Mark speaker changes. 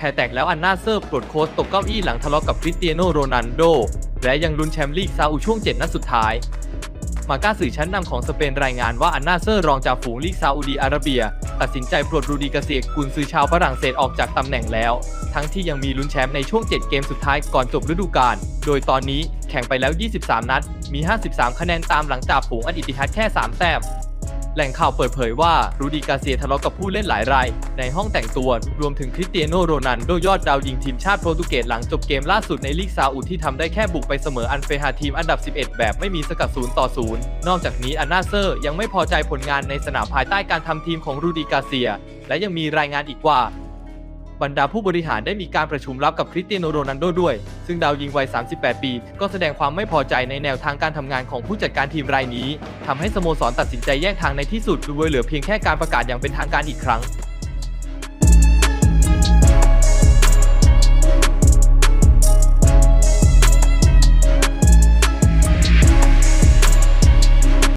Speaker 1: แพ้แตกแล้วอันนาเซอร์ปลดโค้ชตกเก้าอี้หลังทะเลาะกับคริสเตียโนโรนัลโด และยังลุ้นแชมป์ลีกซาอุช่วง 7 นัดสุดท้าย มาก้าสื่อชั้นนำของสเปนรายงานว่าอันนาเซอร์รองจากฝูงลีกซาอุดีอาระเบีย ตัดสินใจปลดรูดีกาเซียกุนซือชาวฝรั่งเศสออกจากตำแหน่งแล้ว ทั้งที่ยังมีลุ้นแชมป์ในช่วง 7 เกมสุดท้ายก่อนจบฤดูกาลโดยตอนนี้แข่งไปแล้ว 23 นัด มี 53 คะแนนตามหลังจากฝูงอันอิติฮัดแค่ 3 แต้ม แหล่งข่าวเปิดเผยว่ารูดีกาเซียทะเลาะกับผู้เล่นหลายราย ในห้องแต่งตัวรวมถึงคริสเตียโนโรนันโดยอดดาวยิงทีมชาติโปรตุเกสหลังจบเกมล่าสุดในลีกซาอุที่ทำได้แค่บุกไปเสมออันเฟฮาทีมอันดับ 11 แบบไม่มีสกัดศูนย์ต่อศูนย์นอกจากนี้อันนาเซอร์ยังไม่พอใจผลงานในสนามภายใต้การทำทีมของรูดีกาเซีย และยังมีรายงานอีกว่า บรรดาผู้บริหารได้มีการประชุมลับกับคริสเตียโนโรนันโดด้วย ซึ่งดาวยิงวัย 38 ปี ก็แสดงความไม่พอใจในแนวทางการทำงานของผู้จัดการทีมรายนี้ทำให้สโมสรตัดสินใจแยกทางในที่สุดโดยเหลือเพียงแค่การประกาศอย่างเป็นทางการอีกครั้ง